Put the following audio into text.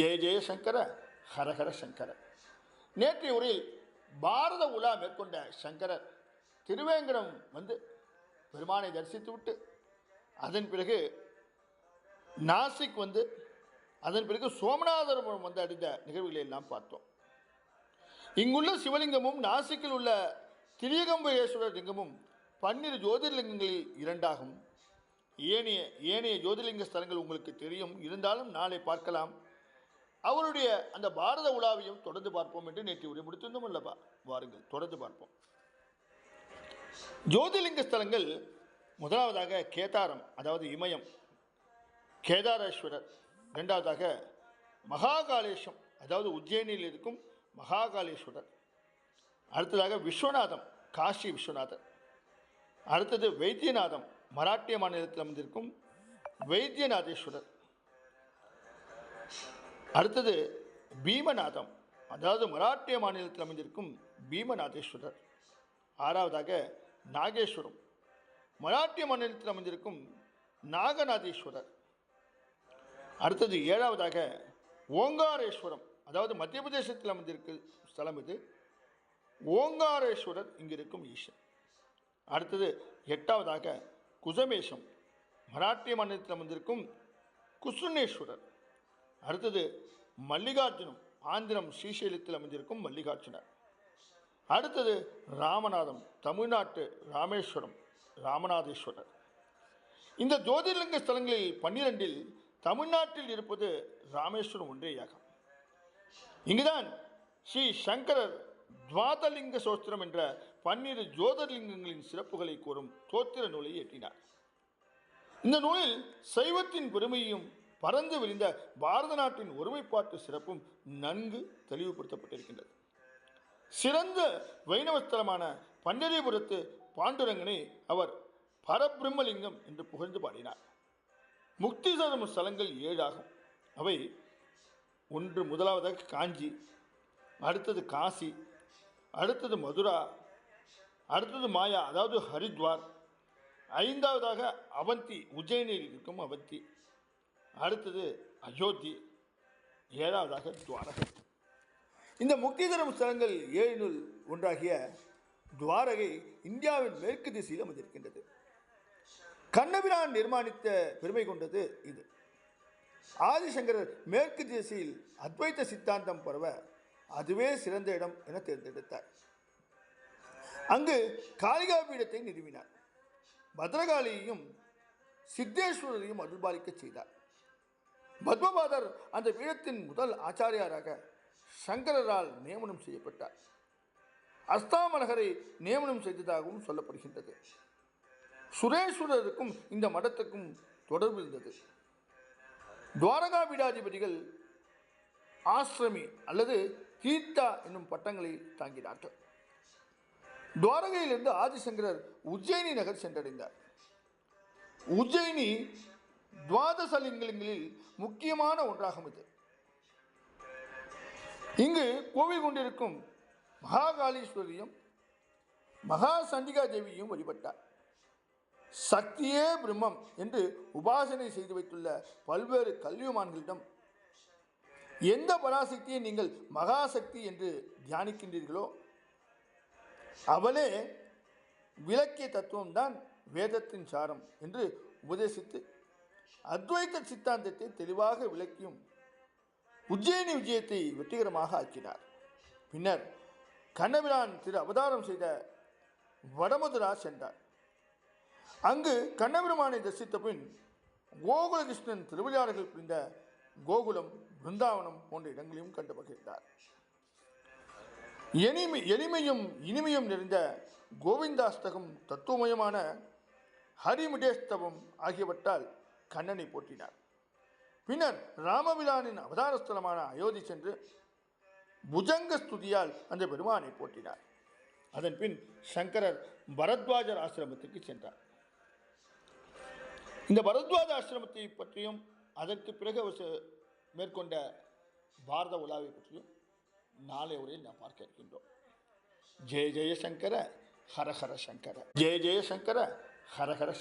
ஜெய ஜெயசங்கர ஹரஹர சங்கர. நேற்றைய உரையில் பாரத உலா மேற்கொண்ட சங்கரர் திருவேங்கடம் வந்து பெருமானை தரிசித்து விட்டு அதன் பிறகு நாசிக் வந்து அதன் பிறகு சோமநாதபுரம் வந்து அடைந்த நிகழ்வுகளை எல்லாம் பார்த்தோம். இங்குள்ள சிவலிங்கமும் நாசிக்கில் உள்ள திரியகம்பேஸ்வரர் லிங்கமும் பன்னிரு ஜோதிர்லிங்கங்களில் இரண்டாகும். ஏனைய ஏனைய ஜோதிர்லிங்க ஸ்தலங்கள் உங்களுக்கு தெரியும். இருந்தாலும் நாளை பார்க்கலாம். அவருடைய அந்த பாரத உலாவையும் தொடர்ந்து பார்ப்போம் என்று நேற்று உரை முடித்திருந்தோம் அல்லவா? வாருங்கள் தொடர்ந்து பார்ப்போம். ஜோதிலிங்க ஸ்தலங்கள் முதலாவதாக கேதாரம் அதாவது இமயம் கேதாரேஸ்வரர் ரெண்டாவதாக மகாகாலேஷம் அதாவது உஜ்ஜயினியில் இருக்கும் மகாகாலேஸ்வரர் அடுத்ததாக விஸ்வநாதம் காஷி விஸ்வநாதர் அடுத்தது வைத்தியநாதம் மராட்டிய மாநிலத்தில் அமைந்திருக்கும் வைத்தியநாதேஸ்வரர் அடுத்தது பீமநாதம். அதாவது மராட்டிய மாநிலத்தில் அமைந்திருக்கும் பீமநாதேஸ்வரர். ஆறாவதாக நாகேஸ்வரம். மராட்டிய மாநிலத்தில் அமைந்திருக்கும் நாகநாதேஸ்வரர். அடுத்தது ஏழாவதாக ஓங்காரேஸ்வரம். அதாவது மத்திய பிரதேசத்தில் அமைந்திருக்க ஸ்தலம் இது. ஓங்காரேஸ்வரர் இங்கிருக்கும் ஈஸ்வரன் அடுத்தது எட்டாவதாக குசமேஷம் மராட்டிய மாநிலத்தில் அமைந்திருக்கும் குசுனேஸ்வரர். அடுத்தது மல்லிகார்ஜுனம் ஆந்திரம் ஸ்ரீசைலத்தில் அமைந்திருக்கும் மல்லிகார்ஜுனர். அடுத்தது ராமநாதம் தமிழ்நாட்டு ராமேஸ்வரம் ராமநாதேஸ்வரர். இந்த ஜோதிர்லிங்க ஸ்தலங்களில் பன்னிரெண்டில் தமிழ்நாட்டில் இருப்பது ராமேஸ்வரம் ஒன்றே யாகம். இங்குதான் ஸ்ரீ சங்கரர் துவாதலிங்க சோஸ்திரம் என்ற பன்னிரு ஜோதிர்லிங்கங்களின் சிறப்புகளை கூறும் தோத்திர நூலை இயற்றினார். இந்த நூலில் சைவத்தின் பெருமையும் பறந்து விரிந்த பாரத நாட்டின் ஒருமைப்பாட்டு சிறப்பும் நன்கு தெளிவுபடுத்தப்பட்டிருக்கின்றது. சிறந்த வைணவ ஸ்தலமான பண்டரிபுரத்து பாண்டுரங்கனை அவர் பரபிரம்மலிங்கம் என்று புகழ்ந்து பாடினார். முக்தி தரும் ஸ்தலங்கள் ஏழாகும். அவை ஒன்று முதலாவதாக காஞ்சி அடுத்தது காசி அடுத்தது மதுரா அடுத்தது மாயா அதாவது ஹரித்வார் ஐந்தாவதாக அவந்தி உஜ்ஜயினில் இருக்கும் அவந்தி. அடுத்தது அயோத்தி ஏழாவதாக துவாரகை இந்த முக்தி தரும் ஸ்தலங்கள் ஏழினுள் ஒன்றாகிய துவாரகை இந்தியாவின் மேற்கு திசையில் அமைந்திருக்கின்றது. கண்ணபிரான் நிர்மாணித்த பெருமை கொண்டது இது. ஆதிசங்கரர் மேற்கு திசையில் அத்வைத்த சித்தாந்தம் பரவ அதுவே சிறந்த இடம் என தேர்ந்தெடுத்தார். அங்கு காளிகா பீடத்தை நிறுவினார். பத்ரகாளியையும் சித்தேஸ்வரரையும் அருள்பாலிக்க செய்தார். பத்மபாதர் அந்த பீடத்தின் முதல் ஆச்சாரியாராக சங்கரரால் நியமனம் செய்யப்பட்டார். அஸ்தாமலகரை நியமனம் செய்ததாகவும் சொல்லப்படுகின்றது. சுரேஸ்வரருக்கும் இந்த மடத்துக்கும் தொடர்பு இருந்தது. துவாரகா பீடாதிபதிகள் ஆசிரமி அல்லது கீர்த்தா என்னும் பட்டங்களை தாங்கினார்கள். துவாரகையிலிருந்து ஆதிசங்கரர் உஜ்ஜயினி நகர் சென்றடைந்தார். உஜ்ஜயினி துவாதசலிங்கங்களில் முக்கியமான ஒன்றாகும் இது. இங்கு கோவில் கொண்டிருக்கும் மகாகாலீஸ்வரியும் மகா சண்டிகா தேவியும் வழிபட்டார். சக்தியே பிரம்மம் என்று உபாசனை செய்து வைத்துள்ள பல்வேறு கல்விமான்களிடம் எந்த பராசக்தியை நீங்கள் மகாசக்தி என்று தியானிக்கின்றீர்களோ அவளே விளக்கிய தத்துவம்தான் வேதத்தின் சாரம் என்று உபதேசித்து அத்வைத சித்தாந்தத்தை தெளிவாக விளக்கியும் உஜ்ஜயினி விஜயத்தை வெற்றிகரமாக ஆக்கினார். பின்னர் கண்ணபிரான் திரு அவதாரம் செய்த வடமதுரா சென்றார். அங்கு கண்ணபிரமானை தரிசித்த பின் கோகுலகிருஷ்ணன் திருவிளையாடல்கள் புரிந்த கோகுலம் பிருந்தாவனம் போன்ற இடங்களையும் கண்டு மகிழ்ந்தார். எளிமை எளிமையும் இனிமையும் நிறைந்த கோவிந்தாஸ்தகம் தத்துவமயமான ஹரிமுடேஸ்தவம் ஆகியவற்றால் கண்ணனை போற்றினார். பின்னர் ராமபிரானின் அவதாரஸ்தலமான அயோத்தி சென்று புஜங்க ஸ்துதியால் அந்த பெருமானை போற்றினார். அதன் பின் சங்கரர் பரத்வாஜர் ஆசிரமத்துக்கு சென்றார். இந்த பரத்வாஜ ஆசிரமத்தை பற்றியும் அதற்கு பிறகு மேற்கொண்ட பாரத உலாவை பற்றியும் நாளை உரையில் நாம் பார்க்க இருக்கின்றோம். ஜெய ஜெய சங்கர ஹரஹர சங்கர. ஜெய ஜெய சங்கர ஹரஹர சங்கர.